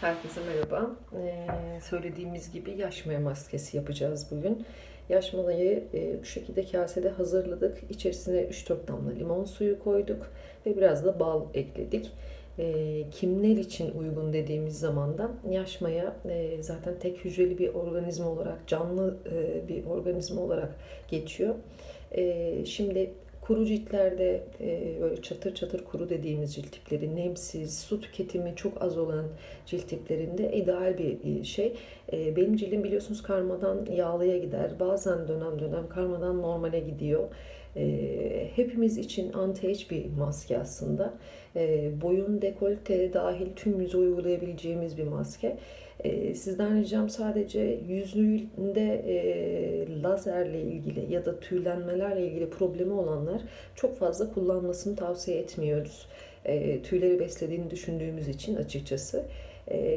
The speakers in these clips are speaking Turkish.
Herkese merhaba. Ee, söylediğimiz gibi yaş maya maskesi yapacağız bugün. Yaş mayayı e, bu şekilde kasede hazırladık. İçerisine 3-4 damla limon suyu koyduk ve biraz da bal ekledik. E, kimler için uygun dediğimiz zaman da yaş maya e, zaten tek hücreli bir organizma olarak, canlı e, bir organizma olarak geçiyor. E, şimdi Kuru ciltlerde e, böyle çatır çatır kuru dediğimiz cilt tipleri, nemsiz, su tüketimi çok az olan cilt tiplerinde ideal bir e, şey. E, benim cildim biliyorsunuz karmadan yağlıya gider. Bazen dönem dönem karmadan normale gidiyor. E, hepimiz için anti-age bir maske aslında. E, boyun, dekolte dahil tüm yüze uygulayabileceğimiz bir maske. E, sizden ricam sadece yüzünde e, lazerle ilgili ya da tüylenmelerle ilgili problemi olanlar çok fazla kullanmasını tavsiye etmiyoruz. E, tüyleri beslediğini düşündüğümüz için açıkçası.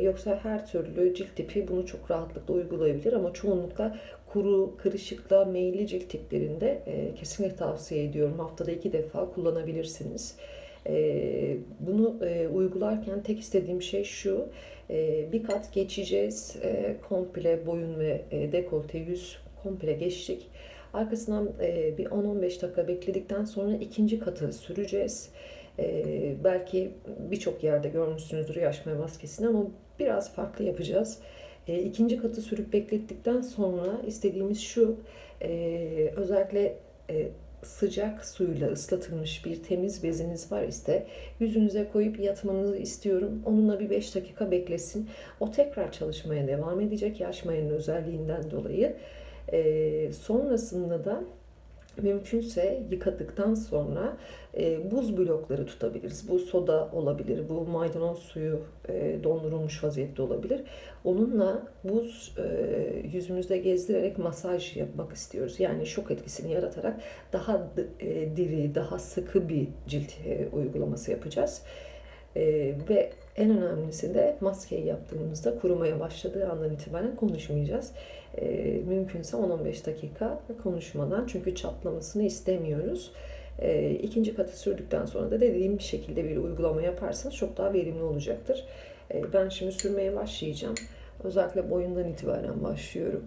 Yoksa her türlü cilt tipi bunu çok rahatlıkla uygulayabilir ama çoğunlukla kuru, kırışıkla meyilli cilt tiplerinde e, kesinlikle tavsiye ediyorum. Haftada iki defa kullanabilirsiniz. E, bunu e, uygularken tek istediğim şey şu, e, bir kat geçeceğiz, e, komple boyun ve e, dekolte yüz komple geçtik. Arkasından e, bir 10-15 dakika bekledikten sonra ikinci katı süreceğiz. E, belki birçok yerde görmüşsünüzdür yaşma maskesini ama biraz farklı yapacağız. E, ikinci katı sürüp beklettikten sonra istediğimiz şu, e, özellikle e, sıcak suyla ıslatılmış bir temiz beziniz var ise yüzünüze koyup yatmanızı istiyorum. Onunla bir 5 dakika beklesin. O tekrar çalışmaya devam edecek yaş mayanın özelliğinden dolayı. Ee, sonrasında da Mümkünse yıkadıktan sonra e, buz blokları tutabiliriz. Bu soda olabilir, bu maydanoz suyu e, dondurulmuş vaziyette olabilir. Onunla buz e, yüzümüzde gezdirerek masaj yapmak istiyoruz. Yani şok etkisini yaratarak daha e, diri, daha sıkı bir cilt e, uygulaması yapacağız. E, ve en önemlisi de maskeyi yaptığımızda kurumaya başladığı andan itibaren konuşmayacağız. E, mümkünse 10-15 dakika konuşmadan çünkü çatlamasını istemiyoruz. E, ikinci katı sürdükten sonra da dediğim bir şekilde bir uygulama yaparsanız çok daha verimli olacaktır. E, ben şimdi sürmeye başlayacağım. Özellikle boyundan itibaren başlıyorum.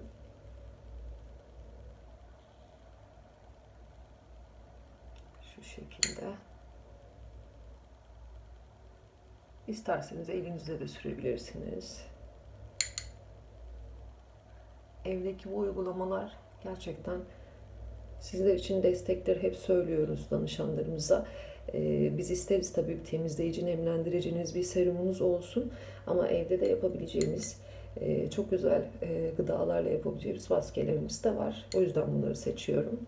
Şu şekilde. İsterseniz elinizle de sürebilirsiniz. Evdeki bu uygulamalar gerçekten sizler için destektir. Hep söylüyoruz danışanlarımıza. Ee, biz isteriz tabii bir temizleyici, nemlendiriciniz, bir serumunuz olsun. Ama evde de yapabileceğimiz e, çok güzel e, gıdalarla yapabileceğimiz maskelerimiz de var. O yüzden bunları seçiyorum.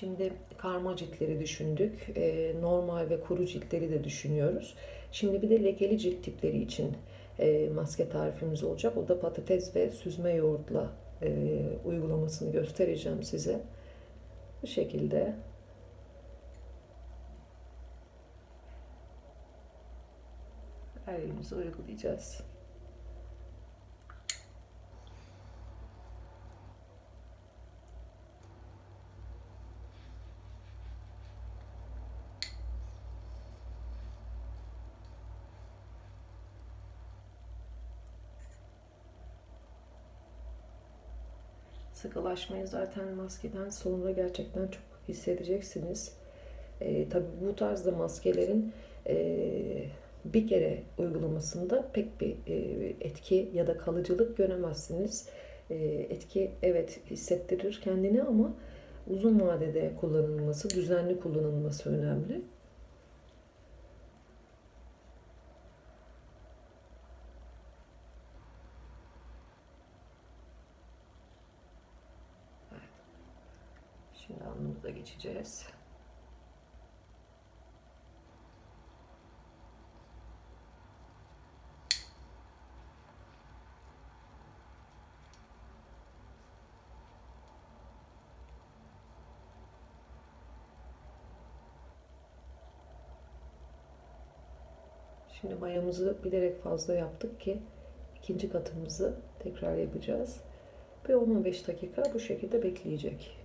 Şimdi karma ciltleri düşündük. E, normal ve kuru ciltleri de düşünüyoruz. Şimdi bir de lekeli cilt tipleri için e, maske tarifimiz olacak. O da patates ve süzme yoğurtla e, uygulamasını göstereceğim size. Bu şekilde. Her yerimize uygulayacağız. Sıkılaşmayı zaten maskeden sonra gerçekten çok hissedeceksiniz. E, tabii bu tarzda maskelerin e, bir kere uygulamasında pek bir e, etki ya da kalıcılık göremezsiniz. E, etki evet hissettirir kendini ama uzun vadede kullanılması, düzenli kullanılması önemli. Şimdi alnımıza geçeceğiz. Şimdi mayamızı bilerek fazla yaptık ki ikinci katımızı tekrar yapacağız. Ve 15 dakika bu şekilde bekleyecek.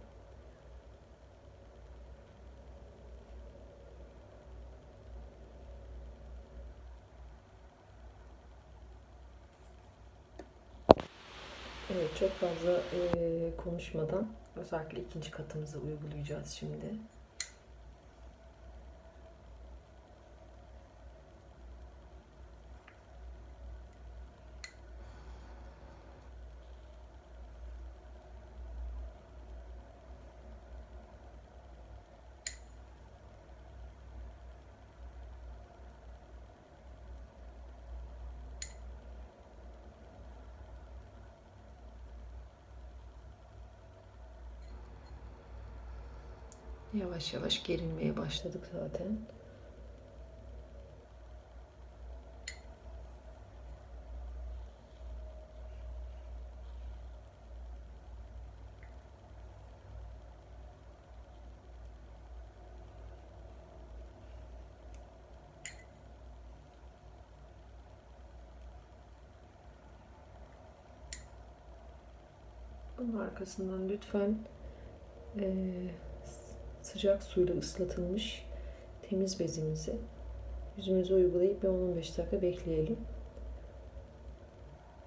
Evet çok fazla e, konuşmadan özellikle ikinci katımızı uygulayacağız şimdi. Yavaş yavaş gerilmeye başladık zaten. Bunun arkasından lütfen eee sıcak suyla ıslatılmış temiz bezimizi yüzümüze uygulayıp bir 10-15 dakika bekleyelim.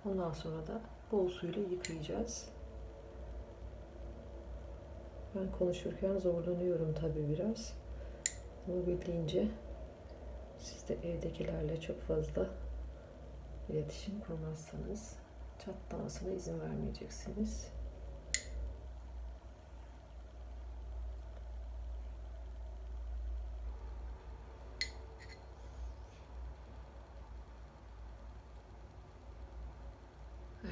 Ondan sonra da bol suyla yıkayacağız. Ben konuşurken zorlanıyorum tabi biraz. Olabildiğince siz de evdekilerle çok fazla iletişim kurmazsanız çatlamasına izin vermeyeceksiniz.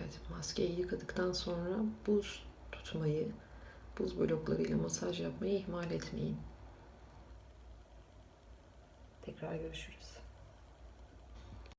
Evet, maskeyi yıkadıktan sonra buz tutmayı, buz bloklarıyla masaj yapmayı ihmal etmeyin. Tekrar görüşürüz.